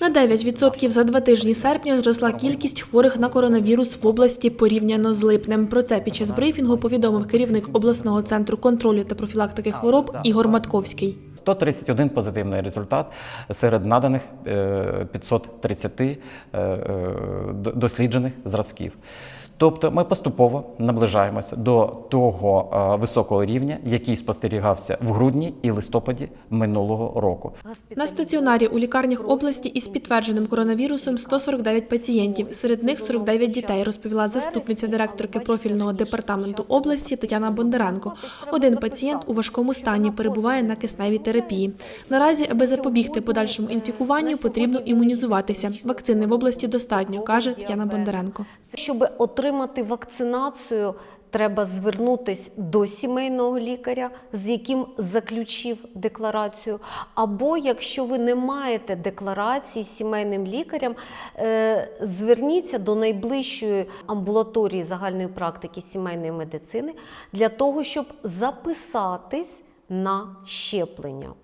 На 9% за два тижні серпня зросла кількість хворих на коронавірус в області порівняно з липнем. Про це під час брифінгу повідомив керівник обласного центру контролю та профілактики хвороб Ігор Матковський. 131 позитивний результат серед наданих е, 530 е, е, д- досліджених зразків. Тобто ми поступово наближаємося до того е, високого рівня, який спостерігався в грудні і листопаді минулого року. На стаціонарі у лікарнях області із підтвердженим коронавірусом 149 пацієнтів. Серед них 49 дітей, розповіла заступниця директорки профільного департаменту області Тетяна Бондаренко. Один пацієнт у важкому стані перебуває на кисневій терапії. Наразі, аби запобігти подальшому інфікуванню, потрібно імунізуватися. Вакцини в області достатньо, каже Тетяна Бондаренко. Щоб отримати вакцинацію, треба звернутися до сімейного лікаря, з яким заключив декларацію. Або якщо ви не маєте декларації з сімейним лікарем, е, зверніться до найближчої амбулаторії загальної практики сімейної медицини для того, щоб записатись на щеплення.